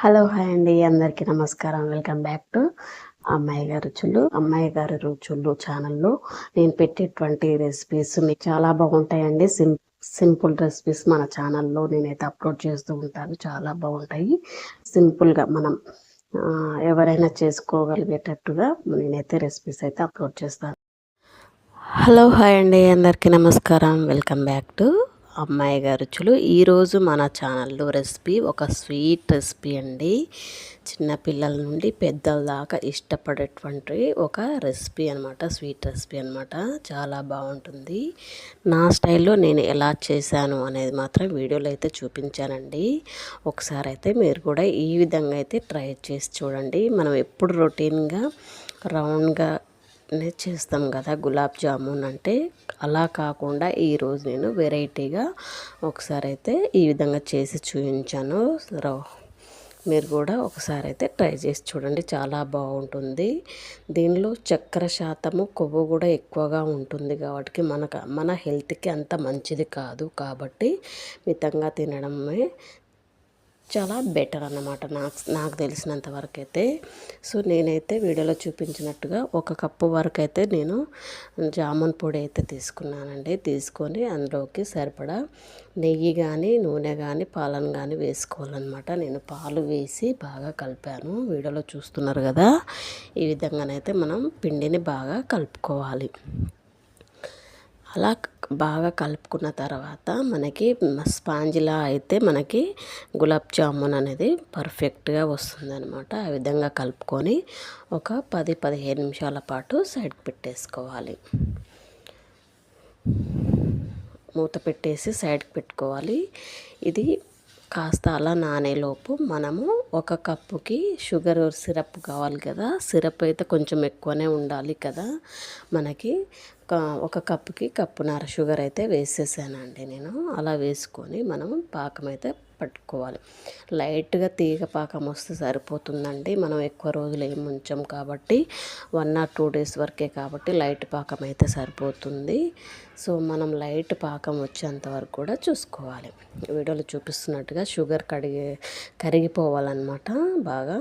Hello hi అండి. అందరికీ నమస్కారం. వెల్కమ్ బ్యాక్ టు అమ్మాయి గారి రుచులు అమ్మాయి గారి రుచులు ఛానల్లో నేను పెట్టేటువంటి రెసిపీస్ మీకు చాలా బాగుంటాయండి. సిం సింపుల్ రెసిపీస్ మన ఛానల్లో నేనైతే అప్లోడ్ చేస్తూ ఉంటాను. చాలా బాగుంటాయి. సింపుల్గా మనం ఎవరైనా చేసుకోగలిగేటట్టుగా నేనైతే రెసిపీస్ అయితే అప్లోడ్ చేస్తాను. హలో హాయ్ అండి. అందరికీ నమస్కారం. వెల్కమ్ బ్యాక్ టు అమ్మాయి గారి రుచులు ఈరోజు మన ఛానల్లో రెసిపీ ఒక స్వీట్ రెసిపీ అండి. చిన్నపిల్లల నుండి పెద్దల దాకా ఇష్టపడేటువంటి ఒక రెసిపీ అనమాట స్వీట్ రెసిపీ అనమాట చాలా బాగుంటుంది. నా స్టైల్లో నేను ఎలా చేశాను అనేది మాత్రం వీడియోలో అయితే చూపించానండి. ఒకసారి అయితే మీరు కూడా ఈ విధంగా అయితే ట్రై చేసి చూడండి. మనం ఎప్పుడు రొటీన్గా రౌండ్గా నే చేస్తాం కదా గులాబ్ జామున్ అంటే. అలా కాకుండా ఈరోజు నేను వెరైటీగా ఒకసారి అయితే ఈ విధంగా చేసి చూపించాను. మీరు కూడా ఒకసారి అయితే ట్రై చేసి చూడండి. చాలా బాగుంటుంది. దీనిలో చక్కెర శాతము కొవ్వు కూడా ఎక్కువగా ఉంటుంది కాబట్టి మనకు మన హెల్త్కి అంత మంచిది కాదు కాబట్టి మితంగా తినడమే చాలా బెటర్ అన్నమాట నాకు నాకు తెలిసినంత వరకు అయితే సో నేనైతే వీడియోలో చూపించినట్టుగా ఒక కప్పు వరకు అయితే నేను జామున్ పొడి అయితే తీసుకున్నానండి. తీసుకొని అందులోకి సరిపడా నెయ్యి కానీ నూనె కానీ పాలను కానీ వేసుకోవాలన్నమాట. నేను పాలు వేసి బాగా కలిపాను. వీడియోలో చూస్తున్నారు కదా ఈ విధంగానైతే మనం పిండిని బాగా కలుపుకోవాలి. అలా బాగా కలుపుకున్న తర్వాత మనకి స్పాంజిలా అయితే మనకి గులాబ్ జామున్ అనేది పర్ఫెక్ట్గా వస్తుందన్నమాట. ఆ విధంగా కలుపుకొని ఒక పది పదిహేను నిమిషాల పాటు సైడ్కి పెట్టేసుకోవాలి. మూత పెట్టేసి సైడ్కి పెట్టుకోవాలి. ఇది కాస్త అలా నానేలోపు మనము ఒక కప్పుకి షుగర్ సిరప్ కావాలి కదా. సిరప్ అయితే కొంచెం ఎక్కువనే ఉండాలి కదా. మనకి ఒక కప్పుకి కప్పున్నర షుగర్ అయితే వేసేసానండి నేను. అలా వేసుకొని మనం పాకం అయితే పట్టుకోవాలి. లైట్గా తీగ పాకం వస్తే సరిపోతుందండి. మనం ఎక్కువ రోజులు ఏం ఉంచాం కాబట్టి వన్ ఆర్ టూ డేస్ వరకే కాబట్టి లైట్ పాకం అయితే సరిపోతుంది. సో మనం లైట్ పాకం వచ్చేంత వరకు కూడా చూసుకోవాలి. వీడియోలో చూపిస్తున్నట్టుగా షుగర్ కడిగి కరిగిపోవాలన్నమాట బాగా.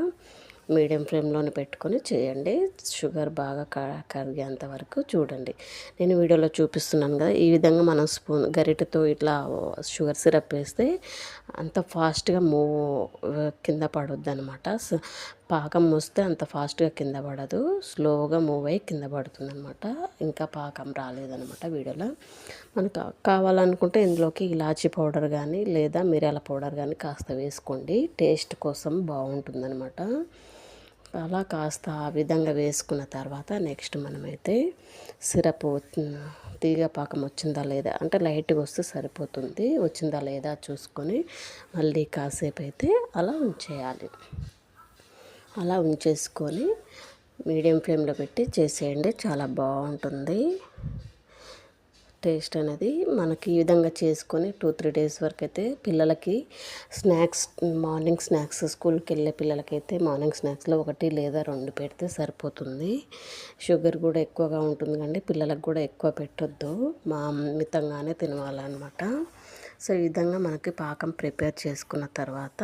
మీడియం ఫ్లేమ్లోనే పెట్టుకొని చేయండి. షుగర్ బాగా క కరిగేంత వరకు చూడండి. నేను వీడియోలో చూపిస్తున్నాను కదా ఈ విధంగా మనం స్పూన్ గరిటెతో ఇట్లా షుగర్ సిరప్ వేస్తే అంత ఫాస్ట్గా మూవ్ కింద పడొద్దు అనమాట పాకం వస్తే అంత ఫాస్ట్గా కింద పడదు. స్లోగా మూవ్ అయ్యి కింద పడుతుంది అనమాట ఇంకా పాకం రాలేదనమాట వీడియోలో. మనకు కావాలనుకుంటే ఇందులోకి ఇలాచీ పౌడర్ కానీ లేదా మిరియాల పౌడర్ కానీ కాస్త వేసుకోండి. టేస్ట్ కోసం బాగుంటుందన్నమాట. అలా కాస్త ఆ విధంగా వేసుకున్న తర్వాత నెక్స్ట్ మనమైతే సిరప్ తీగ పాకం వచ్చిందా లేదా అంటే లైట్గా వస్తే సరిపోతుంది వచ్చిందా లేదా చూసుకొని మళ్ళీ కాసేపు అయితే అలా ఉంచేయాలి. అలా ఉంచేసుకొని మీడియం ఫ్లేమ్లో పెట్టి చేసేయండి చాలా బాగుంటుంది. టేస్ట్ అనేది మనకి ఈ విధంగా చేసుకొని టూ త్రీ డేస్ వరకు అయితే పిల్లలకి స్నాక్స్ మార్నింగ్ స్నాక్స్ స్కూల్కి వెళ్ళే పిల్లలకైతే మార్నింగ్ స్నాక్స్లో ఒకటి లేదా రెండు పెడితే సరిపోతుంది. షుగర్ కూడా ఎక్కువగా ఉంటుంది కండి పిల్లలకు కూడా ఎక్కువ పెట్టొద్దు. మా మితంగానే తినవాలన్నమాట. సో ఈ విధంగా మనకి పాకం ప్రిపేర్ చేసుకున్న తర్వాత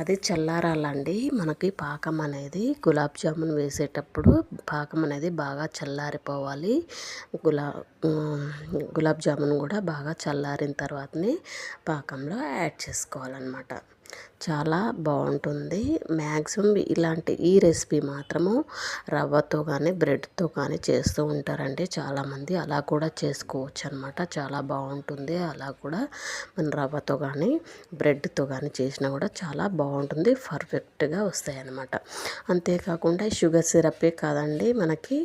అది చల్లారాలండి. మనకి పాకం అనేది గులాబ్ జామున్ వేసేటప్పుడు పాకం అనేది బాగా చల్లారిపోవాలి. గులా గులాబ్ జామున్ కూడా బాగా చల్లారిన తర్వాతనే పాకంలో యాడ్ చేసుకోవాలన్నమాట. చాలా బాగుంటుంది. మ్యాక్సిమం ఇలాంటి ఈ రెసిపీ మాత్రము రవ్వతో కానీ బ్రెడ్తో కానీ చేస్తూ ఉంటారండి చాలామంది. అలా కూడా చేసుకోవచ్చు అనమాట చాలా బాగుంటుంది. అలా కూడా మన రవ్వతో కానీ బ్రెడ్తో కానీ చేసినా కూడా చాలా బాగుంటుంది. పర్ఫెక్ట్గా వస్తాయి అంతేకాకుండా షుగర్ సిరపే కాదండి మనకి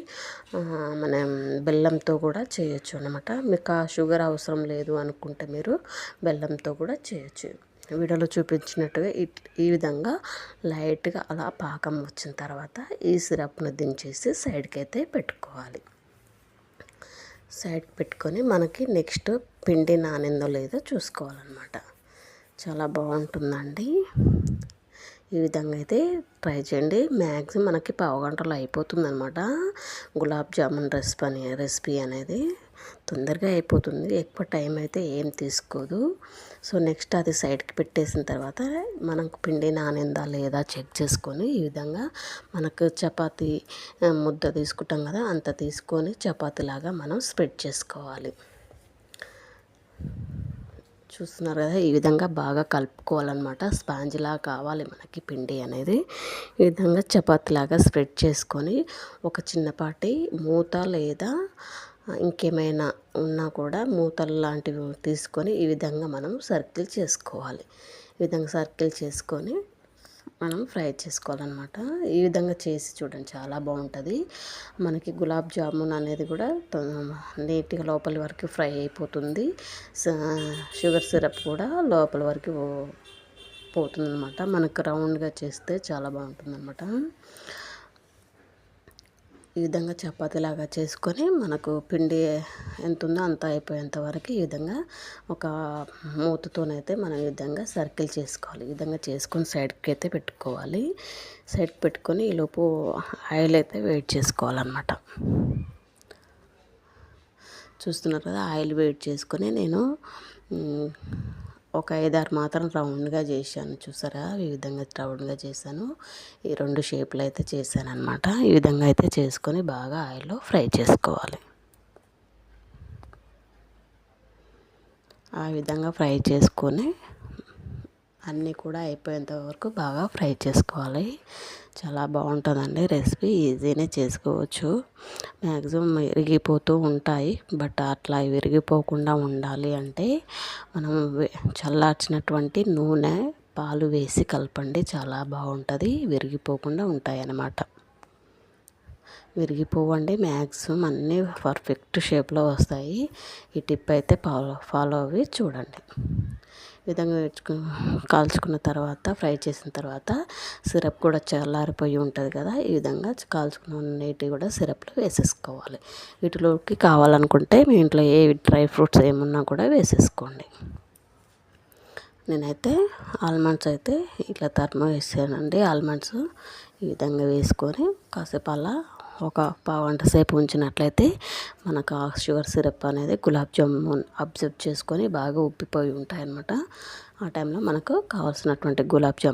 మనం బెల్లంతో కూడా చేయొచ్చు అనమాట మీకు ఆ షుగర్ అవసరం లేదు అనుకుంటే మీరు బెల్లంతో కూడా చేయొచ్చు. వీడియోలో చూపించినట్టుగా ఈ విధంగా లైట్గా అలా పాకం వచ్చిన తర్వాత ఈ సిరప్ను దించేసి సైడ్కి అయితే పెట్టుకోవాలి. సైడ్కి పెట్టుకొని మనకి నెక్స్ట్ పిండి నానిందో లేదో చూసుకోవాలన్నమాట. చాలా బాగుంటుందండి. ఈ విధంగా అయితే ట్రై చేయండి. మ్యాక్సిమం మనకి పావు గంటలో అయిపోతుందన్నమాట. గులాబ్ జామున్ రెసిపీ అని రెసిపీ అనేది. తొందరగా అయిపోతుంది. ఎక్కువ టైం అయితే ఏం తీసుకోదు. సో నెక్స్ట్ అది సైడ్కి పెట్టేసిన తర్వాత మనకు పిండి నానిందా లేదా చెక్ చేసుకొని ఈ విధంగా మనకు చపాతీ ముద్ద తీసుకుంటాం కదా అంత తీసుకొని చపాతీలాగా మనం స్ప్రెడ్ చేసుకోవాలి. చూస్తున్నారు కదా ఈ విధంగా బాగా కలుపుకోవాలన్నమాట. స్పాంజ్లా కావాలి మనకి పిండి అనేది. ఈ విధంగా చపాతీలాగా స్ప్రెడ్ చేసుకొని ఒక చిన్నపాటి మూత లేదా ఇంకేమైనా ఉన్నా కూడా మూతలు లాంటివి తీసుకొని ఈ విధంగా మనం సర్కిల్ చేసుకోవాలి. ఈ విధంగా సర్కిల్ చేసుకొని మనం ఫ్రై చేసుకోవాలన్నమాట. ఈ విధంగా చేసి చూడండి చాలా బాగుంటుంది. మనకి గులాబ్ జామున్ అనేది కూడా నీట్గా లోపల వరకు ఫ్రై అయిపోతుంది. స- షుగర్ సిరప్ కూడా లోపల వరకు పోతుందన్నమాట. మనకు రౌండ్గా చేస్తే చాలా బాగుంటుందన్నమాట. ఈ విధంగా చపాతీలాగా చేసుకొని మనకు పిండి ఎంత ఉందో అంత అయిపోయేంత వరకు ఈ విధంగా ఒక మూతతోనైతే మనం ఈ విధంగా సర్కిల్ చేసుకోవాలి. ఈ విధంగా చేసుకొని సైడ్కి అయితే పెట్టుకోవాలి. సైడ్కి పెట్టుకొని ఈలోపు ఆయిల్ అయితే వెయిట్ చేసుకోవాలన్నమాట. చూస్తున్నారు కదా ఆయిల్ వెయిట్ చేసుకొని నేను ఒక ఐదారు మాత్రం రౌండ్గా చేశాను. చూసారా? ఈ విధంగా రౌండ్గా చేశాను. ఈ రెండు షేప్లు అయితే చేశాను అనమాట ఈ విధంగా అయితే చేసుకొని బాగా ఆయిల్లో ఫ్రై చేసుకోవాలి. ఆ విధంగా ఫ్రై చేసుకొని అన్నీ కూడా అయిపోయేంత వరకు బాగా ఫ్రై చేసుకోవాలి. చాలా బాగుంటుందండి రెసిపీ. ఈజీనే చేసుకోవచ్చు. మ్యాక్సిమం విరిగిపోతూ ఉంటాయి. బట్ అట్లా విరిగిపోకుండా ఉండాలి అంటే మనం చల్లార్చినటువంటి నూనె పాలు వేసి కలపండి. చాలా బాగుంటుంది. విరిగిపోకుండా ఉంటాయి అన్నమాట విరిగిపోవండి. మ్యాక్సిమం అన్నీ పర్ఫెక్ట్ షేప్లో వస్తాయి. ఈ టిప్ అయితే ఫాలో ఫాలో అవి చూడండి. విధంగా కాల్చుకున్న తర్వాత ఫ్రై చేసిన తర్వాత సిరప్ కూడా చల్లారిపోయి ఉంటుంది కదా ఈ విధంగా కాల్చుకున్న నీటి కూడా సిరప్లో వేసేసుకోవాలి. వీటిలోకి కావాలనుకుంటే మీ ఇంట్లో ఏ డ్రై ఫ్రూట్స్ ఏమున్నా కూడా వేసేసుకోండి. నేనైతే ఆల్మండ్స్ అయితే ఇట్లా తరిమ వేసానండి ఆల్మండ్స్ ఈ విధంగా వేసుకొని కాసేపు అలా ఒక పావుగంట సేపు ఉంచినట్లయితే మనకు ఆ షుగర్ సిరప్ అనేది గులాబ్ జామున్ అబ్జర్వ్ చేసుకొని బాగా ఉబ్బిపోయి ఉంటాయి అన్నమాట ఆ టైంలో మనకు కావాల్సినటువంటి గులాబ్ జామున్